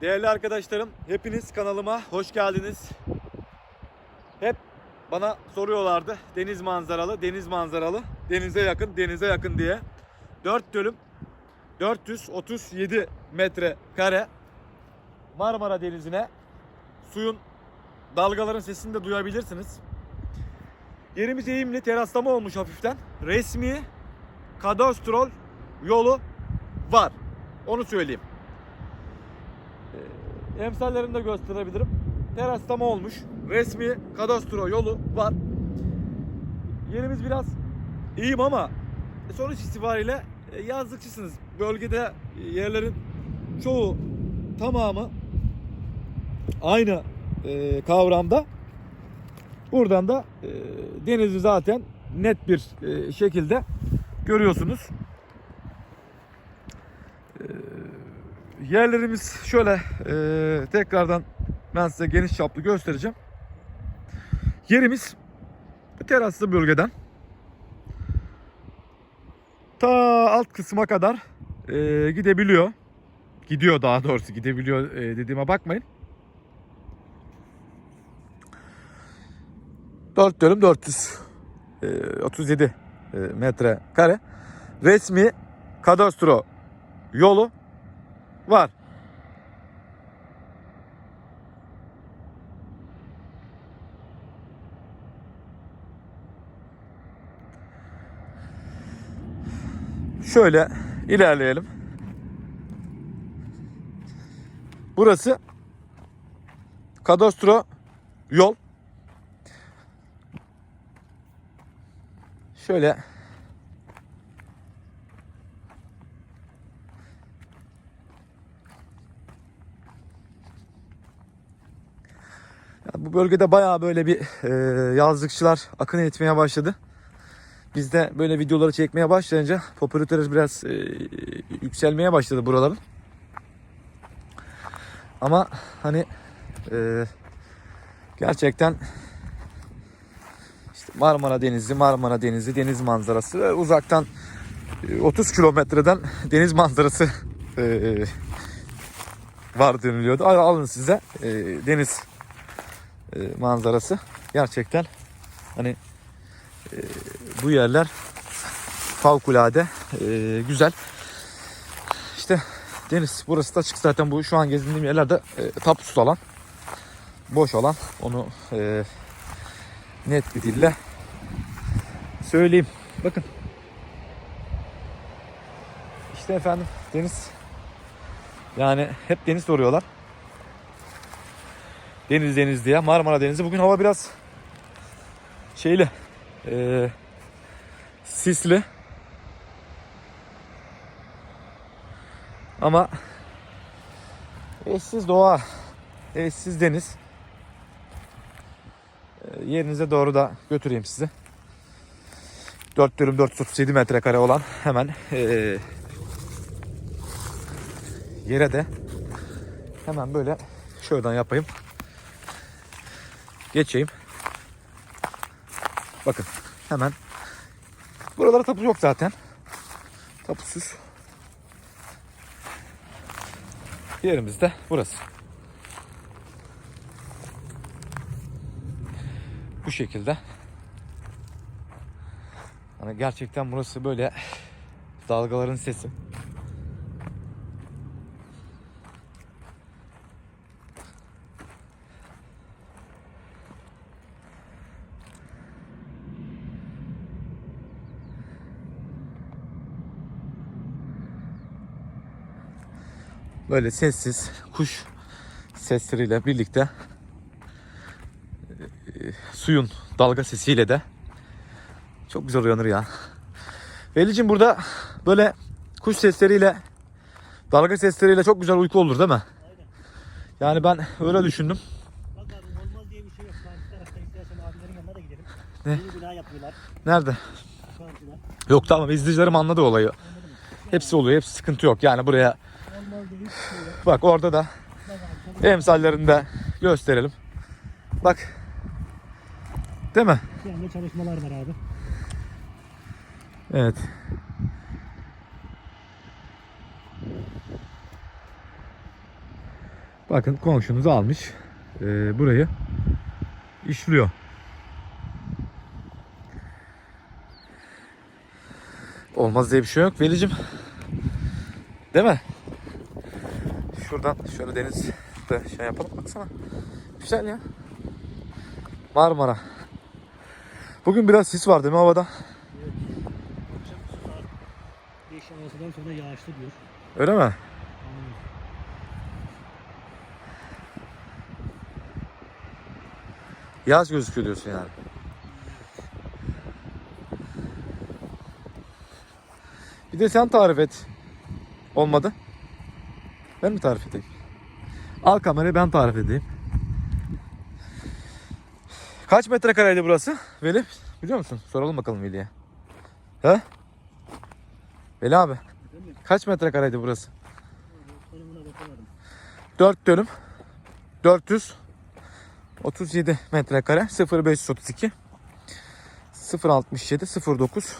Değerli arkadaşlarım, hepiniz kanalıma hoş geldiniz. Hep bana soruyorlardı deniz manzaralı, deniz manzaralı, denize yakın, denize yakın diye. 4 dönüm 437 metre kare Marmara Denizi'ne suyun dalgaların sesini de duyabilirsiniz. Yerimiz eğimli, teraslama olmuş hafiften. Resmi kadastrol yolu var. Onu söyleyeyim. Emsallerini de gösterebilirim. Teraslama olmuş. Resmi kadastro yolu var. Yerimiz biraz iyiyim ama sonuç itibariyle e, yazlıkçısınız. Bölgede yerlerin çoğu tamamı aynı e, kavramda. Buradan da e, denizi zaten net bir e, şekilde görüyorsunuz. E, yerlerimiz şöyle e, tekrardan ben size geniş çaplı göstereceğim. Yerimiz teraslı bölgeden ta alt kısma kadar e, gidebiliyor. Gidiyor daha doğrusu gidebiliyor e, dediğime bakmayın. 4 dönüm 437 e, metre kare resmi kadastro yolu var. Şöyle ilerleyelim. Burası kadastro yol. Şöyle bu bölgede bayağı böyle bir e, yazlıkçılar akın etmeye başladı. Biz de böyle videoları çekmeye başlayınca popülaritesi biraz e, yükselmeye başladı buraların. Ama hani e, gerçekten işte Marmara Denizi, Marmara Denizi, deniz manzarası ve uzaktan e, 30 kilometreden deniz manzarası e, var deniliyordu. Al- Alın size e, deniz e, manzarası. Gerçekten hani e, bu yerler fevkalade e, güzel. İşte deniz burası da açık zaten bu şu an gezindiğim yerlerde e, tapusuz alan. Boş alan. Onu e, net bir dille söyleyeyim. Bakın. İşte efendim deniz. Yani hep deniz soruyorlar. Deniz deniz diye. Marmara Denizi. Bugün hava biraz şeyli. e, sisli. Ama eşsiz doğa, eşsiz deniz. E, yerinize doğru da götüreyim sizi. 4 dönüm 437 metrekare olan hemen e, yere de hemen böyle şuradan yapayım. Geçeyim. Bakın hemen buralara tapu yok zaten. Tapusuz. Yerimiz de burası. Bu şekilde. Hani gerçekten burası böyle dalgaların sesi. Böyle sessiz kuş sesleriyle birlikte e, suyun dalga sesiyle de çok güzel uyanır ya. Velicim burada böyle kuş sesleriyle dalga sesleriyle çok güzel uyku olur değil mi? Yani ben öyle düşündüm. Bak abi olmaz diye bir şey yok. Karşı tarafta istersen abilerin yanına da gidelim. Ne? Yeni bina yapıyorlar. Nerede? Karşıda. Yok tamam izleyicilerim anladı olayı. Hepsi oluyor. Hepsi sıkıntı yok. Yani buraya Bak orada da emsallerini de gösterelim. Bak. Değil mi? şu anda çalışmalar var abi. Evet. Bakın komşunuz almış. Ee, burayı işliyor. Olmaz diye bir şey yok Velicim. Değil mi? Şuradan şöyle denizde şey yapalım baksana. Güzel ya. Marmara. Bugün biraz sis var değil mi havada? Akşam saat 5 havasından sonra yağışlı diyor. Öyle mi? Yaz gözüküyor diyorsun yani. Bir de sen tarif et. Olmadı. Ben mi tarif edeyim? Al kamerayı ben tarif edeyim. Kaç metrekareydi burası Veli? Biliyor musun? Soralım bakalım Veli'ye. He? Veli abi. Kaç metrekareydi burası? 4 dönüm 437 metrekare 0532 067 09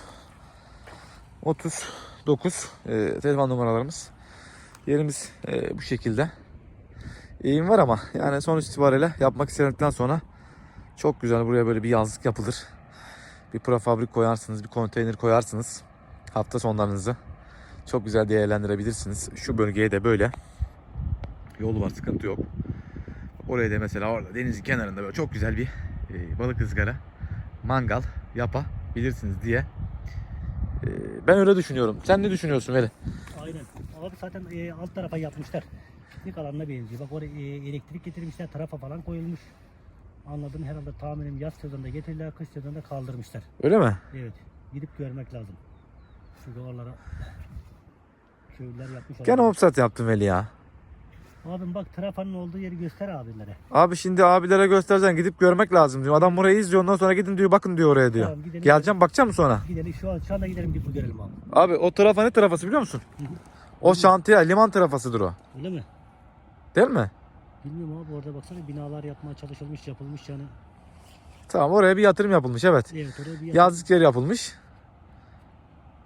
39 e, telefon numaralarımız yerimiz e, bu şekilde eğim var ama yani sonuç itibariyle yapmak istedikten sonra çok güzel buraya böyle bir yazlık yapılır bir prefabrik koyarsınız bir konteyner koyarsınız hafta sonlarınızı çok güzel değerlendirebilirsiniz şu bölgeye de böyle Yol var sıkıntı yok. Oraya da mesela orada denizin kenarında böyle çok güzel bir e, balık ızgara, mangal yapabilirsiniz diye. E, ben öyle düşünüyorum. Sen ne düşünüyorsun Veli? Aynen. Abi zaten e, alt tarafa yapmışlar. Piknik alanına benziyor. Bak oraya e, elektrik getirmişler. Tarafa falan koyulmuş. Anladım herhalde tahminim yaz sezonunda getirirler, kış sezonunda kaldırmışlar. Öyle mi? Evet. Gidip görmek lazım. Şu oralara köylüler yapmış. Gene offset yaptın Veli ya. Abim bak trafanın olduğu yeri göster abilere. Abi şimdi abilere göstereceksin gidip görmek lazım diyor. Adam burayı izliyor ondan sonra gidin diyor bakın diyor oraya diyor. Tamam, gidelim. Geleceğim bakacağım mı sonra? Gidelim şu an şu anda gidelim bir görelim abi. Abi o tarafa ne tarafası biliyor musun? Hı hı. O şantiye liman tarafasıdır o. Öyle mi? Değil mi? Bilmiyorum abi orada baksana binalar yapmaya çalışılmış yapılmış yani. Tamam oraya bir yatırım yapılmış evet. Evet oraya bir Yazlık yeri yapılmış.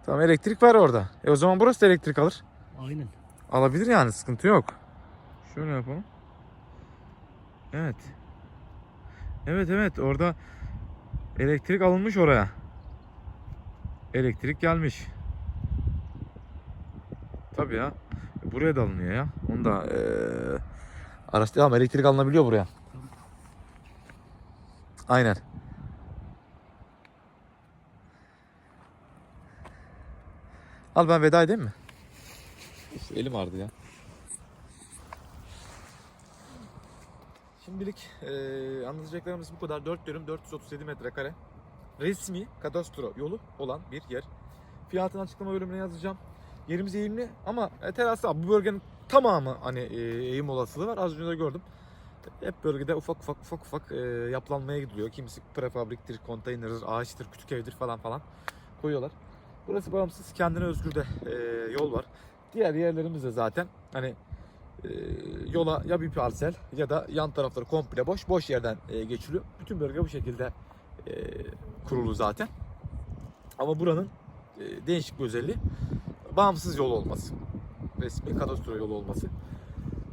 Tamam elektrik var orada. E o zaman burası da elektrik alır. Aynen. Alabilir yani sıkıntı yok. Şöyle yapalım. Evet. Evet evet orada elektrik alınmış oraya. Elektrik gelmiş. Tabii ya. Buraya da alınıyor ya. Onu da eee araştıralım. Elektrik alınabiliyor buraya. Aynen. Al ben veda edeyim mi? Uf, elim ağrıdı ya. Şimdilik eee anlatacaklarımız bu kadar. 4 dönüm 437 metrekare. Resmi kadastro yolu olan bir yer. Fiyatını açıklama bölümüne yazacağım. Yerimiz eğimli ama e, terasta bu bölgenin tamamı hani e, eğim olasılığı var. Az önce de gördüm. Hep bölgede ufak ufak ufak ufak e, yapılanmaya gidiliyor. Kimisi prefabriktir, konteynerdir, ağaçtır, kütük evdir falan falan koyuyorlar. Burası bağımsız, kendine özgür de e, yol var. Diğer yerlerimiz de zaten hani e, yola ya bir parsel ya da yan tarafları komple boş, boş yerden e, geçiliyor. Bütün bölge bu şekilde e, kurulu zaten. Ama buranın e, değişik bir özelliği bağımsız yol olması. Resmi kadastro yolu olması.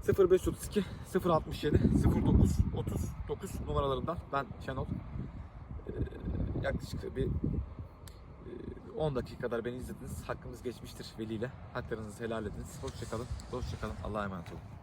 0532 067 09 39 numaralarından ben Şenol. E, yaklaşık bir e, 10 dakika kadar beni izlediniz. Hakkımız geçmiştir Veli ile. Haklarınızı helal ediniz. Hoşçakalın. Hoşçakalın. Allah'a emanet olun.